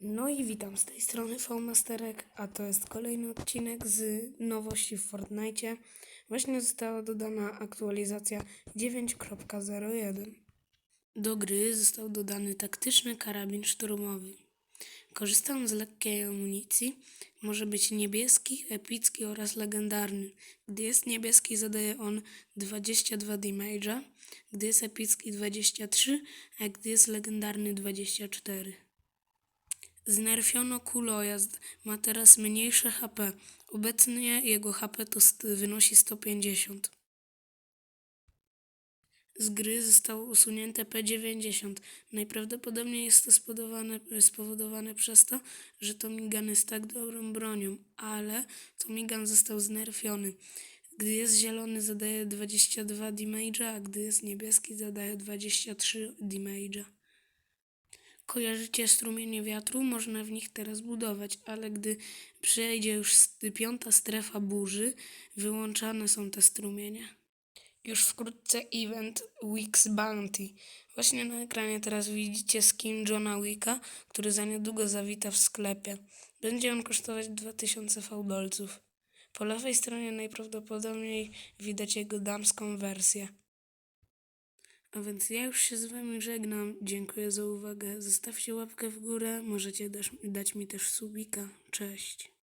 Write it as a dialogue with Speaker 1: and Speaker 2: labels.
Speaker 1: No i witam z tej strony Foamasterek, a to jest kolejny odcinek z nowości w Fortnite. Właśnie została dodana aktualizacja 9.01. Do gry został dodany taktyczny karabin szturmowy. Korzystam z lekkiej amunicji. Może być niebieski, epicki oraz legendarny. Gdy jest niebieski zadaje on 22 damage'a, gdy jest epicki 23, a gdy jest legendarny 24. Znerfiono kulojazd, ma teraz mniejsze HP. Obecnie jego HP to wynosi 150. Z gry zostało usunięte P90. Najprawdopodobniej jest to spowodowane, spowodowane przez to, że Tomigan jest tak dobrą bronią, ale Tomigan został znerfiony. Gdy jest zielony zadaje 22 damage'a, a gdy jest niebieski zadaje 23 damage'a. Kojarzycie strumienie wiatru? Można w nich teraz budować, ale gdy przejdzie już piąta strefa burzy, wyłączane są te strumienie. Już wkrótce event Week's Bounty. Właśnie na ekranie teraz widzicie skin Johna Wicka, który za niedługo zawita w sklepie. Będzie on kosztować 2000 fałdolców. Po lewej stronie najprawdopodobniej widać jego damską wersję. A więc ja już się z wami żegnam. Dziękuję za uwagę. Zostawcie łapkę w górę. Możecie dać, dać mi też subika. Cześć.